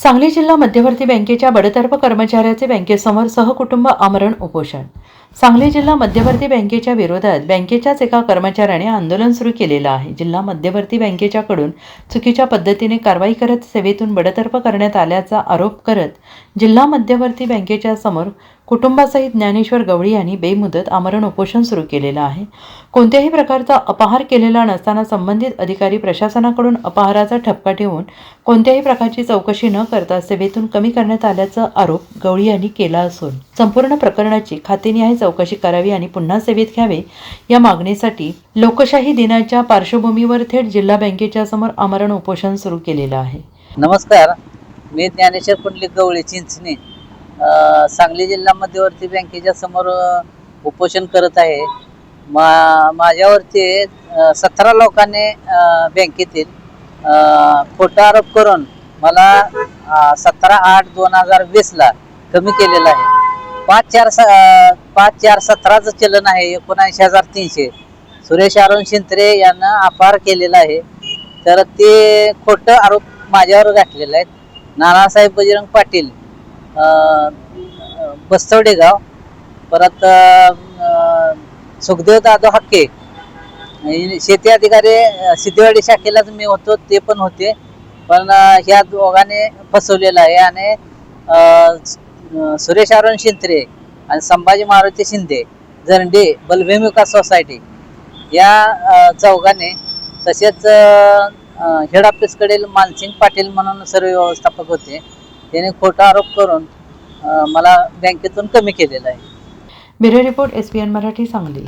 सांगली जिल्हा मध्यवर्ती बँकेच्या बडतर्फ कर्मचाऱ्याचे बँकेसमोर सहकुटुंब आमरण उपोषण सांगली जिल्हा मध्यवर्ती बँकेच्या विरोधात बँकेच्याच एका कर्मचाऱ्याने आंदोलन सुरू केलेलं आहे. जिल्हा मध्यवर्ती बँकेच्याकडून चुकीच्या पद्धतीने कारवाई करत सेवेतून बडतर्फ करण्यात आल्याचा आरोप करत जिल्हा मध्यवर्ती बँकेच्या समोर कुटुंबासहित ज्ञानेश्वर गवळी यांनी बेमुदत आमरण उपोषण सुरू केलेलं आहे. कोणत्याही प्रकारचा अपहार केलेला नसताना संबंधित अधिकारी प्रशासनाकडून अपहाराचा ठपका ठेवून कोणत्याही प्रकारची चौकशी न करता सेवेतून कमी करण्यात आल्याचा आरोप गवळी यांनी केला असून संपूर्ण प्रकरणाची खातेनिहाय चौकशी करावी आणि पुन्हा सेवेत घ्यावे. या मागणीसाठी लोकशाही दिनाच्या पार्श्वभूमीवर थेट जिल्हा बँकेच्या समोर आमरण उपोषण सुरू केलेलं आहे. नमस्कार. मी ज्ञानेश्वर पुंडलिक गवळे चिंचणे सांगली जिल्हा मध्यवर्ती बँकेच्या समोर उपोषण करत आहे. मा माझ्यावरती सतरा लोकांनी बँकेतील खोटा आरोप करून मला सतरा आठ दोन हजार वीसला कमी केलेला आहे. पाच चार स पाच चार सतराचं चलन आहे एकोणऐंशी हजार तीनशे. सुरेश अरुण शिंत्रे यांना अपार केलेला आहे. तर ते खोटं आरोप माझ्यावर घातलेले आहेत. नानासाहेब बजरंग पाटील बस्तवडेगाव परत सुखदेव दादो हक्के शेती अधिकारी सिद्धेवाडी शाखेलाच मी होतो ते पण होते. पण ह्या दोघांनी फसवलेलं आहे आणि सुरेश अरुण शिंत्रे आणि संभाजी मारुती शिंदे झंडे बलभीम विकास सोसायटी या चौघाने तसेच हेड ऑफिसकडील मानसिंग पाटील म्हणून सर्व व्यवस्थापक होते. त्याने खोटा आरोप करून मला बँकेतून कमी केलेला आहे. Bureau report S P N Marathi Sangli.